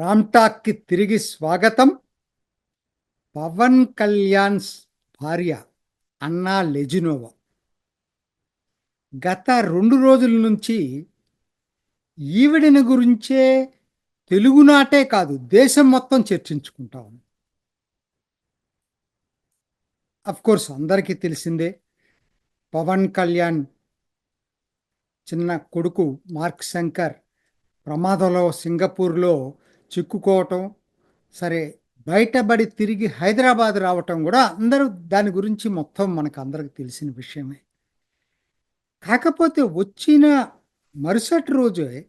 రామ్టాక్కి తిరిగి స్వాగతం. పవన్ కళ్యాణ్ భార్య అన్నా లెజినోవా. గత రెండు రోజుల నుంచి ఈవిడిని గురించే తెలుగునాటే కాదు దేశం మొత్తం చర్చించుకుంటా ఉంది. కోర్స్ అందరికీ తెలిసిందే పవన్ కళ్యాణ్ చిన్న కొడుకు మార్క్ శంకర్ ప్రమాదంలో సింగపూర్లో చిక్కుకోవటం సరే బయటపడి తిరిగి హైదరాబాద్ రావటం కూడా అందరూ దాని గురించి మొత్తం మనకు అందరికి తెలిసిన విషయమే. కాకపోతే వచ్చిన మరుసటి రోజే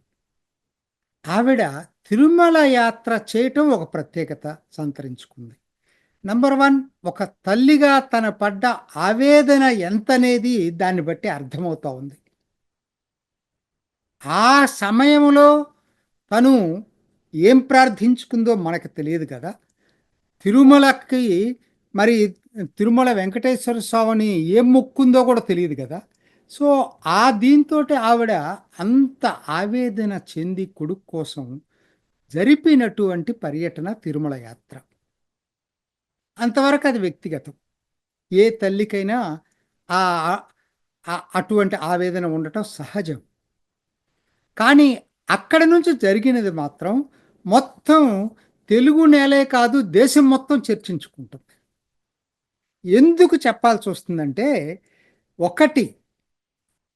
ఆవిడ తిరుమల యాత్ర చేయటం ఒక ప్రత్యేకత సంతరించుకుంది. నంబర్ వన్ ఒక తల్లిగా తన పడ్డ ఆవేదన ఎంతనేది దాన్ని బట్టి అర్థమవుతా ఉంది. ఆ సమయంలో తను ఏం ప్రార్థించుకుందో మనకు తెలియదు కదా. తిరుమలకి మరి తిరుమల వెంకటేశ్వర స్వామిని ఏం మొక్కుందో కూడా తెలియదు కదా. సో ఆ దీంతో ఆవిడ అంత ఆవేదన చెంది కొడుకు కోసం జరిపినటువంటి పర్యటన తిరుమల యాత్ర. అంతవరకు అది వ్యక్తిగతం. ఏ తల్లికైనా ఆ అటువంటి ఆవేదన ఉండటం సహజం. కానీ అక్కడ నుంచి జరిగినది మాత్రం మొత్తం తెలుగు నేలే కాదు దేశం మొత్తం చర్చించుకుంటుంది. ఎందుకు చెప్పాల్సి వస్తుందంటే ఒకటి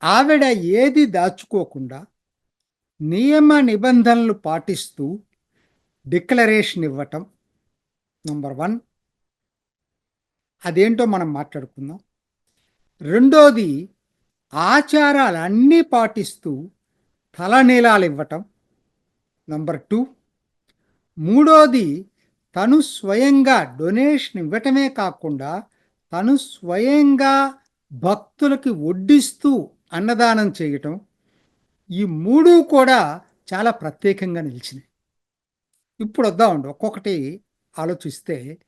ఆవిడ ఏది దాచుకోకుండా నియమ నిబంధనలు పాటిస్తూ డిక్లరేషన్ ఇవ్వటం నంబర్ వన్. అదేంటో మనం మాట్లాడుకుందాం. రెండోది ఆచారాలన్నీ పాటిస్తూ తలనీలాలు ఇవ్వటం నంబర్ టూ. మూడోది తను స్వయంగా డొనేషన్ ఇవ్వటమే కాకుండా తను స్వయంగా భక్తులకి వడ్డిస్తూ అన్నదానం చేయటం ఈ మూడు కూడా చాలా ప్రత్యేకంగా నిలిచినాయి. ఇప్పుడు వద్దామండి ఒక్కొక్కటి ఆలోచిస్తే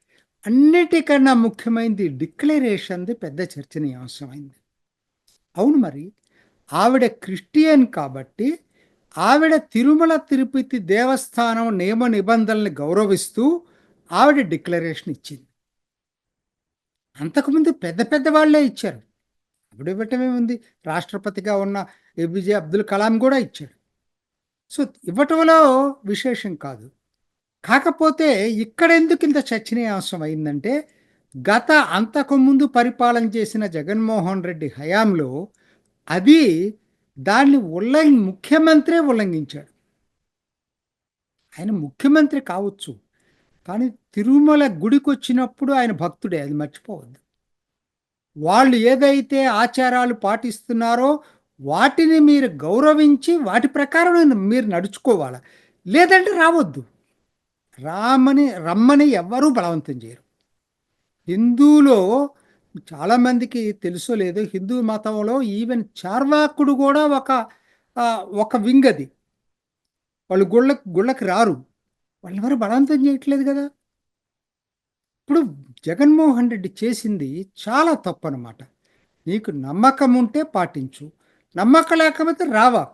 అన్నిటికన్నా ముఖ్యమైనది డిక్లరేషన్ది పెద్ద చర్చనీయాంశమైంది. అవును మరి ఆవిడ క్రిస్టియన్ కాబట్టి ఆవిడ తిరుమల తిరుపతి దేవస్థానం నియమ నిబంధనల్ని గౌరవిస్తూ ఆవిడ డిక్లరేషన్ ఇచ్చింది. అంతకుముందు పెద్ద పెద్ద వాళ్ళే ఇచ్చారు. అప్పుడు ఇవ్వటమే ఉంది రాష్ట్రపతిగా ఉన్న ఏపీజే అబ్దుల్ కలాం కూడా ఇచ్చాడు. సో ఇవ్వటంలో విశేషం కాదు. కాకపోతే ఇక్కడ ఎందుకు ఇంత చర్చనీయాంశం అయిందంటే గత అంతకుముందు పరిపాలన చేసిన జగన్మోహన్ రెడ్డి హయాంలో అది దాన్ని ఉల్లంఘ ముఖ్యమంత్రే ఉల్లంఘించాడు. ఆయన ముఖ్యమంత్రి కావచ్చు కానీ తిరుమల గుడికి వచ్చినప్పుడు ఆయన భక్తుడే అది మర్చిపోవద్దు. వాళ్ళు ఏదైతే ఆచారాలు పాటిస్తున్నారో వాటిని మీరు గౌరవించి వాటి ప్రకారం మీరు నడుచుకోవాలి? లేదంటే రావద్దు. రామని రమ్మని ఎవ్వరూ బలవంతం చేయరు. హిందువులో చాలామందికి తెలుసో లేదు హిందూ మతంలో ఈవెన్ చార్వాకుడు కూడా ఒక ఒక వింగ్ అది. వాళ్ళు గుళ్ళ గుళ్ళకి రారు. వాళ్ళు ఎవరు బలవంతం చేయట్లేదు కదా. ఇప్పుడు జగన్మోహన్ రెడ్డి చేసింది చాలా తప్పు అనమాట నీకు నమ్మకం ఉంటే పాటించు. నమ్మకం లేకపోతే రావా.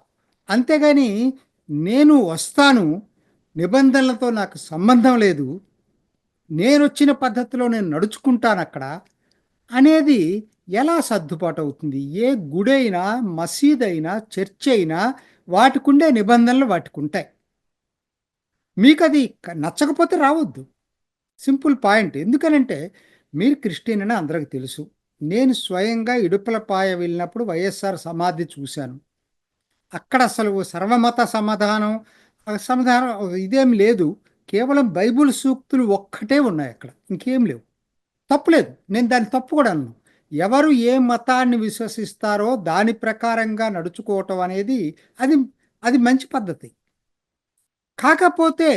అంతేగాని నేను వస్తాను. నిబంధనలతో నాకు సంబంధం లేదు. నేను వచ్చిన పద్ధతిలో నేను నడుచుకుంటాను అక్కడ. అనేది ఎలా సర్దుబాటు అవుతుంది ఏ గుడైనా మసీదైనా చర్చ్ అయినా వాటికుండే నిబంధనలు వాటికి ఉంటాయి మీకు అది నచ్చకపోతే రావద్దు. Simple point. ఎందుకనంటే మీరు క్రిస్టియన్ అని అందరికి తెలుసు. నేను స్వయంగా ఇడుపులపాయ వెళ్ళినప్పుడు వైఎస్ఆర్ సమాధి చూశాను. అక్కడ అసలు సర్వమత సమాధానం సమాధానం ఇదేం లేదు. కేవలం బైబుల్ సూక్తులు ఒక్కటే ఉన్నాయి అక్కడ. ఇంకేం లేవు. తప్పులేదు. నేను దాన్ని తప్పు కూడా అన్నాను ఎవరు ఏ మతాన్ని విశ్వసిస్తారో దాని ప్రకారంగా నడుచుకోవటం అనేది అది అది మంచి పద్ధతి. కాకపోతే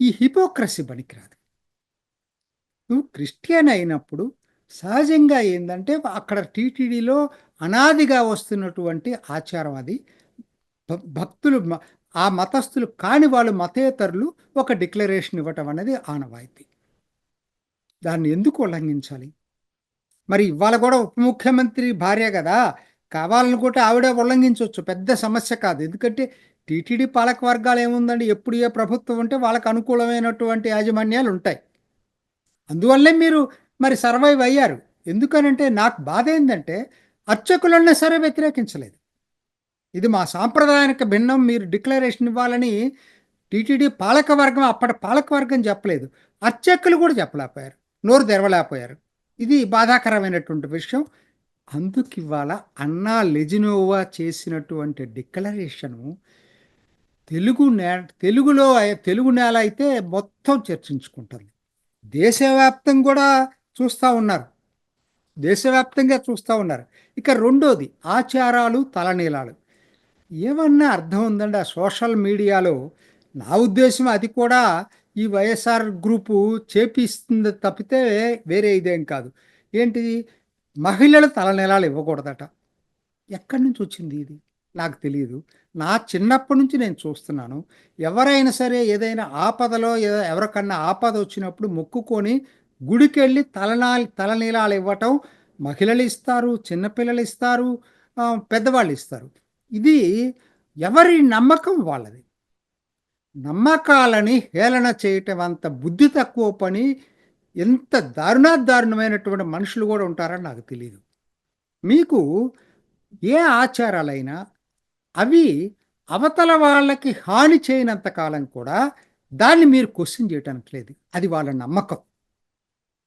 ఈ హిపోక్రసీ పనికిరాదు. నువ్వు క్రిస్టియన్ అయినప్పుడు సహజంగా ఏంటంటే అక్కడ టీటీడీలో అనాదిగా వస్తున్నటువంటి ఆచారం అది. భక్తులు ఆ మతస్థులు కాని వాళ్ళు మతేతరులు ఒక డిక్లరేషన్ ఇవ్వటం అనేది ఆనవాయితీ. దాన్ని ఎందుకు ఉల్లంఘించాలి? మరి ఇవాళ కూడా ఉప ముఖ్యమంత్రి భార్య కదా కావాలనుకుంటే ఆవిడే ఉల్లంఘించవచ్చు. పెద్ద సమస్య కాదు. ఎందుకంటే టీటీడీ పాలక వర్గాలు ఏముందండి? ఎప్పుడు ఏ ప్రభుత్వం ఉంటే వాళ్ళకు అనుకూలమైనటువంటి యాజమాన్యాలు ఉంటాయి. అందువల్లే మీరు మరి సర్వైవ్ అయ్యారు. ఎందుకనంటే నాకు బాధ ఏంటంటే అర్చకులన్నా సరే వ్యతిరేకించలేదు. ఇది మా సాంప్రదాయానికి భిన్నం. మీరు డిక్లరేషన్ ఇవ్వాలని టీటీడీ పాలక వర్గం అప్పటి పాలక వర్గం చెప్పలేదు. అర్చకులు కూడా చెప్పలేకపోయారు. నోరు తెరవలేకపోయారు. ఇది బాధాకరమైనటువంటి విషయం. అందుకు ఇవాళ అన్నా లెజినోవా చేసినటువంటి డిక్లరేషను తెలుగు నే తెలుగులో తెలుగు నేల అయితే మొత్తం చర్చించుకుంటుంది. దేశవ్యాప్తం కూడా చూస్తూ ఉన్నారు. దేశవ్యాప్తంగా చూస్తూ ఉన్నారు. ఇక రెండోది ఆచారాలు తలనీలాలు. ఏమన్నా అర్థం ఉందండి ఆ సోషల్ మీడియాలో? నా ఉద్దేశం అది కూడా ఈ వైఎస్ఆర్ గ్రూపు చేపిస్తుంది తప్పితే వేరే ఇదేం కాదు. ఏంటిది? మహిళలు తలనీలాలు ఇవ్వకూడదట. ఎక్కడి నుంచి వచ్చింది ఇది? నాకు తెలియదు నా చిన్నప్పటి నుంచి నేను చూస్తున్నాను. ఎవరైనా సరే ఏదైనా ఆపదలో ఎవరికన్నా ఆపద వచ్చినప్పుడు మొక్కుకొని గుడికి వెళ్ళి తలనాలి తలనీలాలు ఇవ్వటం మహిళలు ఇస్తారు చిన్నపిల్లలు ఇస్తారు పెద్దవాళ్ళు ఇస్తారు. ఇది ఎవరి నమ్మకం వాళ్ళది? నమ్మకాలని హేళన చేయటం అంత బుద్ధి తక్కువ పని ఎంత దారుణాదారుణమైనటువంటి మనుషులు కూడా ఉంటారని నాకు తెలియదు మీకు ఏ ఆచారాలైనా అవి అవతల వాళ్ళకి హాని చేయనంత కాలం కూడా దాన్ని మీరు క్వశ్చన్ చేయటానికి లేదు. అది వాళ్ళ నమ్మకం.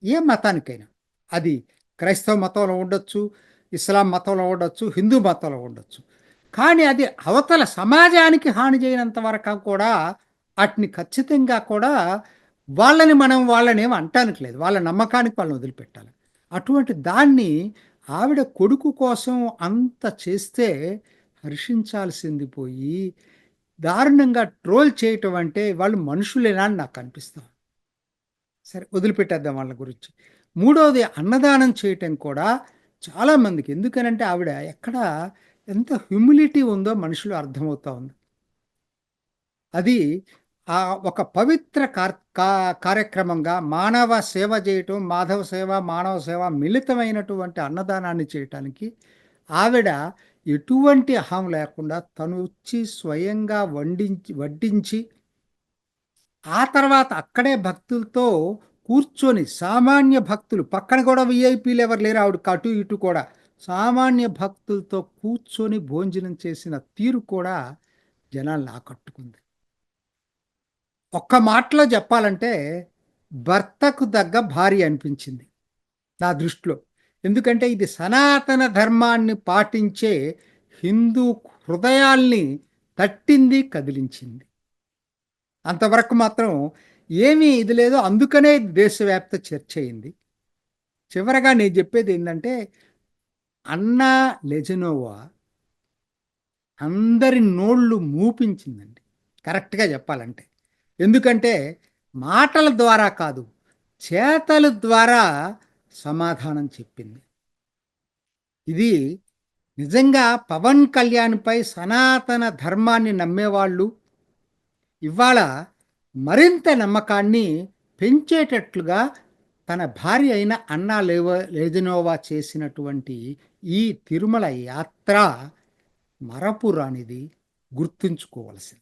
ఏ మతానికైనా. అది క్రైస్తవ మతంలో ఉండొచ్చు ఇస్లాం మతంలో ఉండొచ్చు హిందూ మతంలో ఉండొచ్చు. కానీ అది అవతల సమాజానికి హాని చేయనంత వరకు కూడా వాటిని ఖచ్చితంగా కూడా వాళ్ళని మనం వాళ్ళని అంటానికి లేదు. వాళ్ళ నమ్మకానికి వాళ్ళని వదిలిపెట్టాలి. అటువంటి దాన్ని ఆవిడ కొడుకు కోసం అంత చేస్తే హర్షించాల్సింది పోయి దారుణంగా ట్రోల్ చేయటం అంటే వాళ్ళు మనుషులేనా అని నాకు అనిపిస్తాం సరే వదిలిపెట్టేద్దాం వాళ్ళ గురించి. మూడవది అన్నదానం చేయటం కూడా చాలామందికి ఎందుకనంటే ఆవిడ ఎక్కడ ఎంత హ్యూమిలిటీ ఉందో మనుషులు అర్థమవుతా ఉంది. అది ఆ ఒక పవిత్ర కార్ కా- కార్యక్రమంగా మానవ సేవ చేయటం మాధవ సేవ మానవ సేవ మిళితమైనటువంటి అన్నదానాన్ని చేయటానికి ఆవిడ ఎటువంటి అహం లేకుండా తను వచ్చి స్వయంగా వండించి వడ్డించి ఆ తర్వాత అక్కడే భక్తులతో కూర్చొని సామాన్య భక్తులు పక్కన కూడా విఐపీలు ఎవరు లేరు ఆవిడ అటు ఇటు కూడా. సామాన్య భక్తులతో కూర్చొని భోజనం చేసిన తీరు కూడా జనాల్ని ఆకట్టుకుంది. ఒక్క మాటలో చెప్పాలంటే భర్తకు తగ్గ భార్య అనిపించింది నా దృష్టిలో. ఎందుకంటే ఇది సనాతన ధర్మాన్ని పాటించే హిందూ హృదయాల్ని తట్టింది కదిలించింది. అంతవరకు మాత్రం ఏమీ ఇది లేదో అందుకనే దేశవ్యాప్త చర్చ అయింది చివరగా నేను చెప్పేది ఏంటంటే అన్నా లెజనోవా అందరి నోళ్ళు మూపించిందండి. కరెక్ట్గా చెప్పాలంటే. ఎందుకంటే మాటల ద్వారా కాదు చేతల ద్వారా సమాధానం చెప్పింది. ఇది నిజంగా పవన్ కళ్యాణ్పై సనాతన ధర్మాన్ని నమ్మేవాళ్ళు ఇవాళ మరింత నమ్మకాన్ని పెంచేటట్లుగా తన భార్య అయిన అన్నా లేవ లేజనోవా చేసినటువంటి ఈ తిరుమల యాత్ర మరపురానిది గుర్తుంచుకోవలసింది.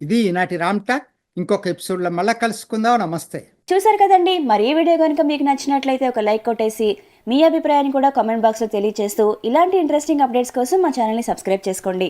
ఇది ఈనాటి రామ్టాక్ ఇంకొక ఎపిసోడ్లో మళ్ళీ కలుసుకుందాం. నమస్తే. చూసారు కదండి. మరి ఈ వీడియో కనుక మీకు నచ్చినట్లయితే ఒక లైక్ కొట్టేసి మీ అభిప్రాయాన్ని కూడా కామెంట్ బాక్స్లో తెలియజేస్తూ ఇలాంటి ఇంట్రెస్టింగ్ అప్డేట్స్ కోసం మా ఛానల్ని సబ్స్క్రైబ్ చేసుకోండి.